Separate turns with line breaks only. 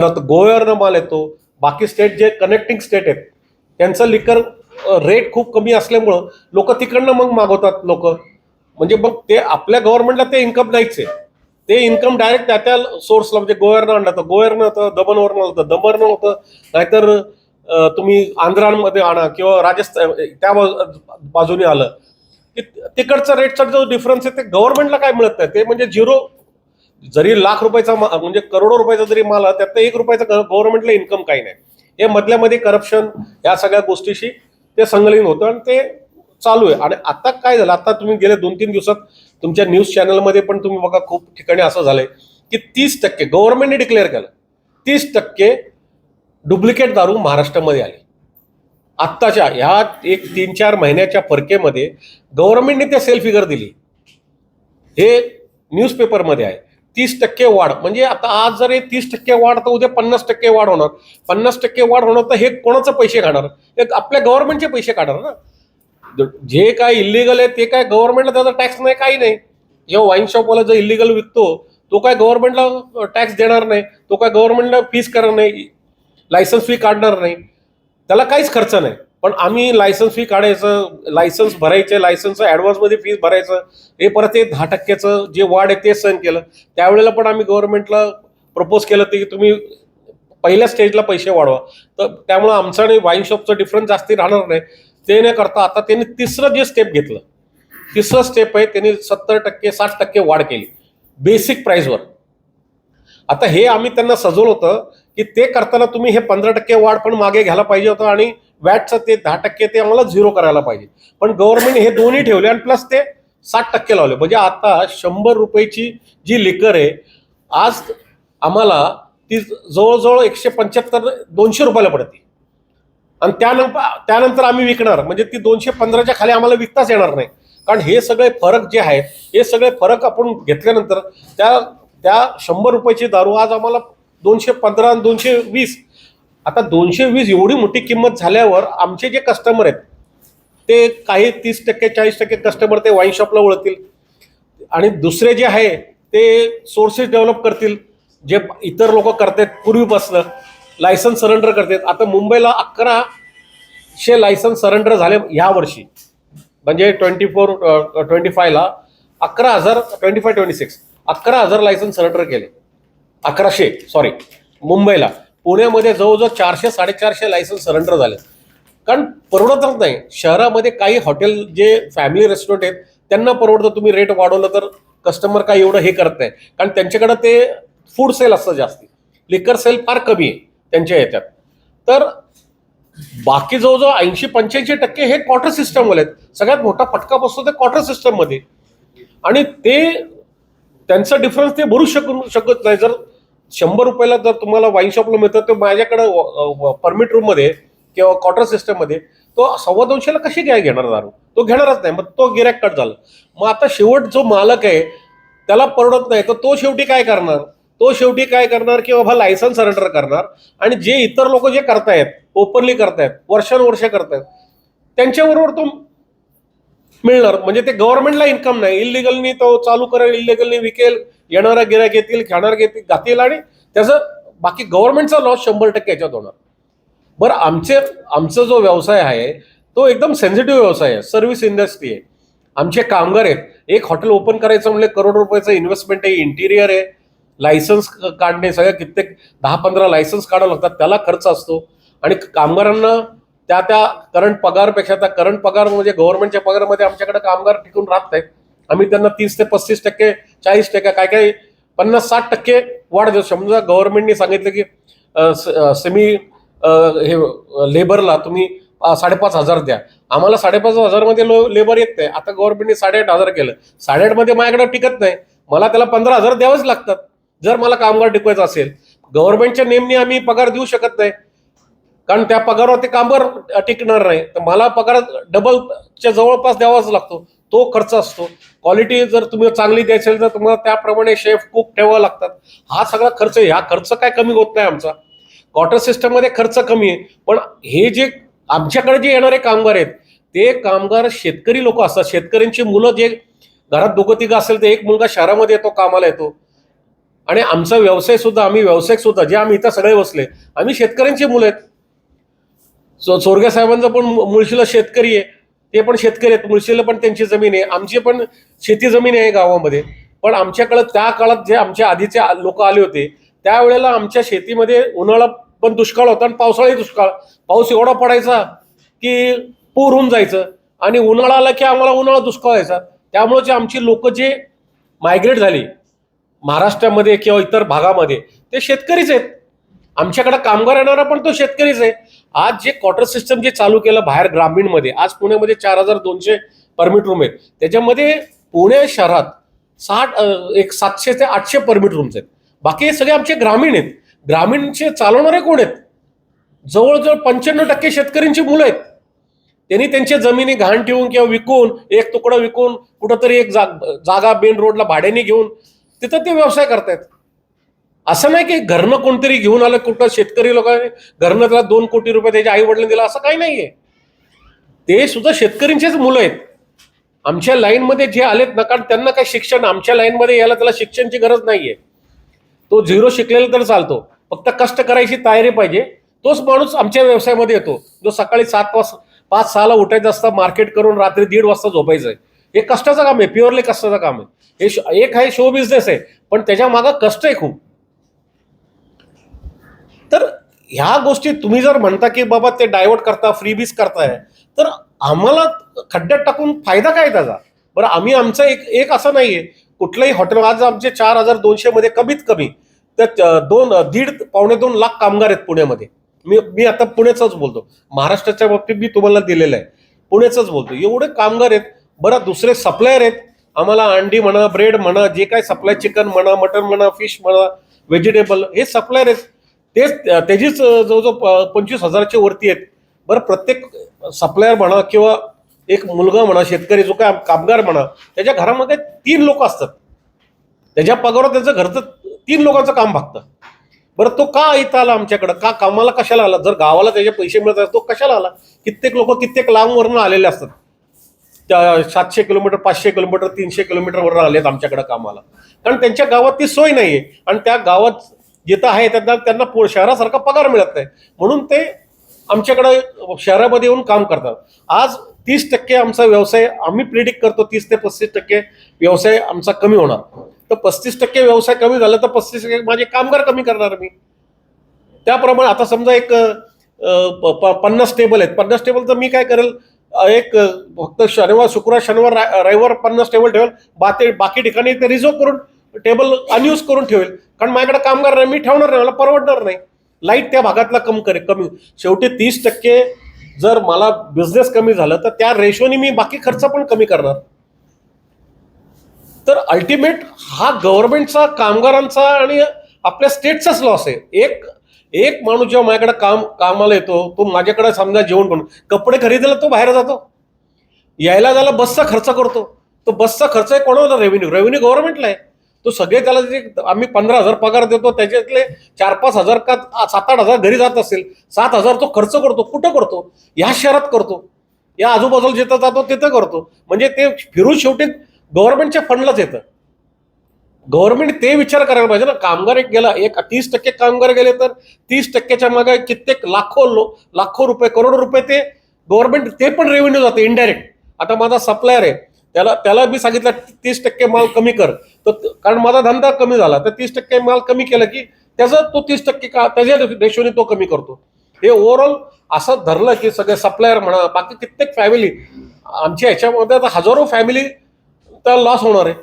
परत गोव्यावरनं माल येतो बाकी स्टेट जे कनेक्टिंग स्टेट आहेत त्यांचं लिकर रेट खूप कमी असल्यामुळं लोक तिकडनं मग मागवतात लोक. म्हणजे मग ते आपल्या गव्हर्नमेंटला ते इन्कम नाहीच. आहे ते इन्कम डायरेक्ट त्या त्या सोर्सला म्हणजे गोव्यावरनं आणलं तर गोव्यावरनं होतं दमनवरनं होतं दमनवरनं होतं. नाहीतर तुम्ही आंध्रांमध्ये आणा किंवा राजस्थान त्या बाजूने आलं. की तिकडचा रेटचा जो डिफरन्स आहे ते गव्हर्नमेंटला काय मिळत नाही. ते म्हणजे झिरो जरी लाख रुपयाचा म्हणजे करोडो रुपयाचा जरी माल त्यात एक रुपयाचा गव्हर्नमेंटला इन्कम काही नाही. हे मधल्यामध्ये करप्शन या सगळ्या गोष्टीशी ते संगलीन होतं आणि ते चालू आहे. आणि आता काय झालं? आता तुम्ही गेल्या दोन तीन दिवसात तुमच्या न्यूज चॅनलमध्ये पण तुम्ही बघा खूप ठिकाणी असं झालंय की तीस टक्के गव्हर्नमेंटने डिक्लेअर केलं तीस टक्के डुप्लिकेट दारू महाराष्ट्रामध्ये आली. आत्ताच्या ह्या एक तीन चार महिन्याच्या फरकेमध्ये गव्हर्नमेंटने ते सेल फिगर दिली. हे न्यूजपेपरमध्ये आहे. तीस टक्के वाढ. म्हणजे आता आज जर हे तीस टक्के वाढ तर उद्या पन्नास टक्के वाढ होणार. पन्नास टक्के वाढ होणार तर हे कोणाचं पैसे काढणार हे आपल्या गव्हर्नमेंटचे पैसे काढणार ना? जे काय इलिगल आहे ते काय गव्हर्नमेंटला त्याचा टॅक्स नाही काही नाही. जेव्हा वाईन शॉपवाला जो इलिगल विकतो तो काय गव्हर्नमेंटला टॅक्स देणार नाही. तो काय गव्हर्नमेंटला फीस करणार नाही. लायसन्स फी काढणार नाही. त्याला काहीच खर्च नाही. पण आम्ही लायसन्स फी काढायचं लायसन्स भरायचे लायसन्स ॲडव्हान्समध्ये फीस भरायचं हे परत ते दहा टक्क्याचं जे वाढ आहे ते सहन केलं. त्यावेळेला पण आम्ही गव्हर्नमेंटला प्रपोज केलं ते की तुम्ही पहिल्या स्टेजला पैसे वाढवा. तर त्यामुळं आमचं आणि वाईन शॉपचं डिफरन्स जास्ती राहणार नाही. ते न करता आता त्यांनी तिसरं जे स्टेप घेतलं तिसरं स्टेप आहे त्यांनी सत्तर टक्के साठ टक्के वाढ केली. बेसिक प्राईजवर आता हे आम्ही त्यांना सजवलं होतं की ते करताना तुम्ही हे पंधरा टक्के वाढ पण मागे घ्यायला पाहिजे होतं आणि वॅटचं ते दहा टक्के ते आम्हाला झिरो करायला पाहिजे. पण गव्हर्नमेंट हे दोन्ही ठेवले आणि प्लस ते साठ टक्के लावले. म्हणजे आता शंभर रुपयाची जी लिकर आहे आज आम्हाला ती जवळजवळ एकशे पंच्याहत्तर दोनशे रुपयाला पडते. आणि त्यानंतर त्यानंतर आम्ही विकणार. म्हणजे ती दोनशे पंधराच्या खाली आम्हाला विकताच येणार नाही. कारण हे सगळे फरक जे आहेत हे सगळे फरक आपण घेतल्यानंतर त्या त्या शंभर रुपयाची दारू आज आम्हाला दोनशे पंधरा आणि दोनशे वीस आता दोनशे वीस एवढी मोठी किंमत झाल्यावर आमचे जे कस्टमर आहेत ते काही तीस टक्के चाळीस टक्के कस्टमर ते वाईन शॉपला ओळखतील आणि दुसरे जे आहे ते सोर्सेस डेव्हलप करतील. जे इतर लोक करतात पूर्वीपासनं लायसन्स सरेंडर करतात. आता मुंबईला अकराशे लायसन्स सरेंडर झाले ह्या वर्षी. म्हणजे ट्वेंटी फोर ट्वेंटी फायला अकरा हजार ट्वेंटी फाय ट्वेंटी सिक्स अकरा हजार लायसन्स सरेंडर केले. अकराशे सॉरी मुंबईला. पुण्यामध्ये जवळजवळ चारशे साडेचारशे लायसन्स सरेंडर झाले कारण परवडतच नाही. शहरामध्ये काही हॉटेल जे फॅमिली रेस्टॉरंट आहेत त्यांना परवडतं. तुम्ही रेट वाढवलं तर कस्टमर काय एवढं हे करत नाही. कारण त्यांच्याकडं ते फूड सेल असतं जास्ती. लिकर सेल फार कमी आहे त्यांच्या याच्यात तर बाकी जवळजवळ ऐंशी पंच्याऐंशी टक्के हे क्वार्टर सिस्टमवाले आहेत. सगळ्यात मोठा फटका बसतो ते क्वार्टर सिस्टममध्ये आणि ते त्यांचा डिफरन्स ते भरू शकू शकत नाही. जर शंभर रुपयाला जर तुम्हाला वाईन शॉपला मिळतं तर माझ्याकडं परमिट रूममध्ये किंवा क्वार्टर सिस्टममध्ये तो सव्वा दोनशेला कशी काय घेणार दारू? तो घेणारच नाही मग तो गिरॅक कट झाला. मग आता शेवट जो मालक आहे त्याला परवडत नाही तर तो शेवटी काय करणार? तो शेवटी काय करणार? की बाबा लायसन्स सरेंडर करणार? आणि जे इतर लोक जे करतायत ओपनली करतायत वर्षानुवर्ष करतायत त्यांच्याबरोबर तो मिळणार. म्हणजे ते गव्हर्नमेंटला इन्कम नाही. इलिगलनी तो चालू करेल इलिगलनी विकेल येणारा गिरायक येतील खाणार घेतील जातील आणि त्याचं बाकी गव्हर्नमेंटचा लॉस शंभर टक्के याच्यात होणार. बरं आमचे आमचा जो व्यवसाय आहे तो एकदम सेन्सिटिव्ह व्यवसाय आहे सर्व्हिस इंडस्ट्री आहे. आमचे कामगार आहेत. एक हॉटेल ओपन करायचं म्हणजे करोड रुपयाचं इन्व्हेस्टमेंट आहे इंटिरियर आहे. लायसन्स काढणे सगळ्या कित्येक दहा पंधरा लायसन्स काढावं लागतात त्याला खर्च असतो. आणि कामगारांना त्या त्या करंट पगारपेक्षा त्या करंट पगार म्हणजे गव्हर्नमेंटच्या पगारामध्ये आमच्याकडे कामगार टिकून राहत नाहीत. आम्ही त्यांना तीस ते पस्तीस टक्के चाळीस टक्के काय काय पन्नास साठ टक्के वाढ देऊ समजा गव्हर्नमेंटने सांगितलं की सेमी हे लेबरला तुम्ही साडेपाच हजार द्या. आम्हाला साडेपाच हजारमध्ये लो लेबर येत नाही. आता गव्हर्नमेंटने साडेआठ हजार केलं. साडेआठमध्ये माझ्याकडे टिकत नाही. मला त्याला पंधरा हजार द्यावेच लागतात. जर मला कामगार टिकवायचं असेल. गव्हर्नमेंटच्या नेमने आम्ही पगार देऊ शकत नाही. कारण त्या पगारावर ते कामगार टिकणार नाही. तर मला पगार डबलच्या जवळपास द्यावाच लागतो. तो खर्च असतो. क्वालिटी जर तुम्ही चांगली द्यायची असेल तर तुम्हाला त्याप्रमाणे शेफ कुक ठेवावं लागतात. हा सगळा खर्च आहे. खर्च काय कमी होत नाही आमचा. क्वार्टर सिस्टममध्ये खर्च कमी आहे. पण हे जे आमच्याकडे जे येणारे कामगार आहेत ते कामगार शेतकरी लोक असतात. शेतकऱ्यांची मुलं जे घरात दोघं तिघं असेल ते एक मुलगा शहरामध्ये येतो कामाला येतो. आणि आमचा व्यवसाय सुद्धा आम्ही व्यावसायिक सुद्धा जे आम्ही इथं सगळे बसले आम्ही शेतकऱ्यांची मुलं आहेत. सो सोरगे साहेबांचं पण मुळशीला शेतकरी आहे. ते पण शेतकरी आहेत मुळशीला पण त्यांची जमीन आहे. आमची पण शेती जमीन आहे गावामध्ये. पण आमच्याकडं त्या काळात जे आमच्या आधीचे लोक आले होते त्यावेळेला आमच्या शेतीमध्ये उन्हाळा पण दुष्काळ होता आणि पावसाळाही दुष्काळ. पाऊस एवढा पडायचा की पूर होऊन जायचं आणि उन्हाळा आला की आम्हाला उन्हाळा दुष्काळ व्हायचा त्यामुळे जे आमची लोक जे मायग्रेट झाली महाराष्ट्रामध्ये किंवा इतर भागामध्ये ते शेतकरीच आहेत. आमच्याकडे कामगार येणारा पण तो शेतकरीच आहे. आज जे क्वार्टर सिस्टम जे चालू केलं बाहेर ग्रामीणमध्ये आज पुण्यामध्ये चार हजार दोनशे परमिट रूम आहेत. त्याच्यामध्ये पुणे शहरात साठ एक सातशे ते आठशे परमिट रूम्स आहेत. बाकी हे सगळे आमचे ग्रामीण आहेत. ग्रामीणचे चालवणारे कोण आहेत? जवळजवळ पंच्याण्णव टक्के शेतकऱ्यांची मुलं आहेत. त्यांनी त्यांच्या जमिनी घाण ठेवून किंवा विकून एक तुकडा विकून कुठंतरी एक जाग जागा मेन रोडला भाड्याने घेऊन तिथं ते व्यवसाय करतायत. असं नाही की घरनं कोणतरी घेऊन आलं कुठं शेतकरी लोकांनी घरनं त्याला दोन कोटी रुपये त्याच्या आई वडिलांनी दिला असं काही नाहीये. ते सुद्धा शेतकऱ्यांचेच मुलं आहेत. आमच्या लाईनमध्ये जे आलेत ना कारण त्यांना काय शिक्षण आमच्या लाईनमध्ये यायला त्याला शिक्षणची गरज नाहीये. तो झिरो शिकलेला तर चालतो. फक्त कष्ट करायची तयारी पाहिजे. तोच माणूस आमच्या व्यवसायामध्ये येतो. जो सकाळी सात वाजता पाच सहाला उठायचं असता मार्केट करून रात्री दीड वाजता झोपायचं आहे हे कष्टाचं काम आहे प्युअरली कष्टाचं काम आहे. हे श- एक आहे शो बिझनेस आहे पण त्याच्या मागं कष्ट आहे खूप. तर ह्या गोष्टी तुम्ही जर म्हणता की बाबा ते डायव्हर्ट करता फ्रीबीज करताय तर आम्हाला खड्ड्यात टाकून फायदा काय त्याचा? बरं आम्ही आमचं एक एक असं नाहीये. कुठलंही हॉटेल आज आमचे चार हजार दोनशे मध्ये कमीत कमी तर दोन दीड पावणे दोन लाख कामगार आहेत पुण्यामध्ये. मी मी आता पुण्याचाच बोलतो. महाराष्ट्राच्या बाबतीत मी तुम्हाला दिलेलं आहे. पुण्याचंच बोलतो. एवढे कामगार आहेत. बरं दुसरे सप्लायर आहेत. आम्हाला अंडी म्हणा ब्रेड म्हणा जे काय सप्लाय चिकन म्हणा मटन म्हणा फिश म्हणा व्हेजिटेबल हे सप्लायर आहेत. तेच त्याचीच जवळजवळ प- पंचवीस हजाराच्या वरती आहेत. बरं प्रत्येक सप्लायर म्हणा किंवा एक मुलगा म्हणा शेतकरी जो काय कामगार म्हणा त्याच्या घरामध्ये तीन लोक असतात. त्याच्या पगारावर त्याचं घरचं तीन लोकांचं काम भागतं. बरं तो का इथं आला आमच्याकडं? का कामाला कशाला आला? जर गावाला त्याचे पैसे मिळत असतात तो कशाला आला? कित्येक लोक कित्येक लांबवरनं आलेले असतात. त्या सातशे किलोमीटर पाचशे किलोमीटर तीनशे किलोमीटरवरून आहेत आमच्याकडे कामाला. कारण त्यांच्या गावात ती सोय नाही आहे आणि त्या गावात जिथं आहे त्यांना त्यांना शहरासारखा पगार मिळत नाही. म्हणून ते आमच्याकडे शहरामध्ये येऊन काम करतात. आज तीस टक्के आमचा व्यवसाय आम्ही प्रिडिक्ट करतो तीस ते पस्तीस टक्के व्यवसाय आमचा कमी होणार. तर पस्तीस टक्के व्यवसाय कमी झाला तर पस्तीस टक्के माझे कामगार कमी करणार मी. त्याप्रमाणे आता समजा एक प- प- पन्नास टेबल आहेत. पन्नास टेबल तर मी काय करेल? एक फक्त शनिवार शुक्रवार शनिवार रविवार पन्नास टेबल ठेवेल. बाकी बाकी ठिकाणी ते रिझर्व करून टेबल अनयूज करून ठेवेल. कारण माझ्याकडे कामगार नाही मी ठेवणार नाही मला परवडणार नाही. लाइट त्या भागातला कम करे कमी शेवटी तीस टक्के जर मला बिझनेस कमी झालं तर त्या रेशोनी मी बाकी खर्च पण कमी करणार. तर अल्टिमेट हा गव्हर्नमेंटचा कामगारांचा आणि आपल्या स्टेटचाच लॉस आहे. एक एक माणूस जेव्हा माझ्याकडे काम कामाला येतो तो माझ्याकडे समजा जेवण बनवून कपडे खरेदीला तो बाहेर जातो. यायला जायला बसचा खर्च करतो. तो बसचा खर्च आहे कोणाला रेव्हेन्यू रेव्हेन्यू गव्हर्नमेंटला आहे. तो सगळे त्याला जे आम्ही पंधरा हजार पगार देतो त्याच्यातले चार पाच हजार का सात आठ हजार घरी जात असेल सात हजार तो खर्च करतो कुठं करतो? ह्या शहरात करतो. या आजूबाजूला जिथं जातो तिथं करतो. म्हणजे ते फिरून शेवटी गव्हर्नमेंटच्या फंडलाच येतं. गव्हर्नमेंट ते विचार करायला पाहिजे ना कामगार एक गेला एक तीस टक्के कामगार गेले तर तीस टक्क्याच्या मागे कित्येक लाखो लो लाखो रुपये करोडो रुपये ते गव्हर्नमेंट ते पण रेव्हेन्यू जाते इनडायरेक्ट आता माझा सप्लायर आहे. त्याला त्याला मी सांगितलं तीस टक्के माल कमी कर. तर कारण माझा धंदा कमी झाला. तर तीस टक्के माल कमी केला की त्याचा तो तीस टक्के का त्याच्या रेशोने तो कमी करतो. हे ओव्हरऑल असं धरलं की सगळे सप्लायर म्हणा बाकी कित्येक फॅमिली आमच्या ह्याच्यामध्ये आता हजारो फॅमिली तर लॉस होणार आहे.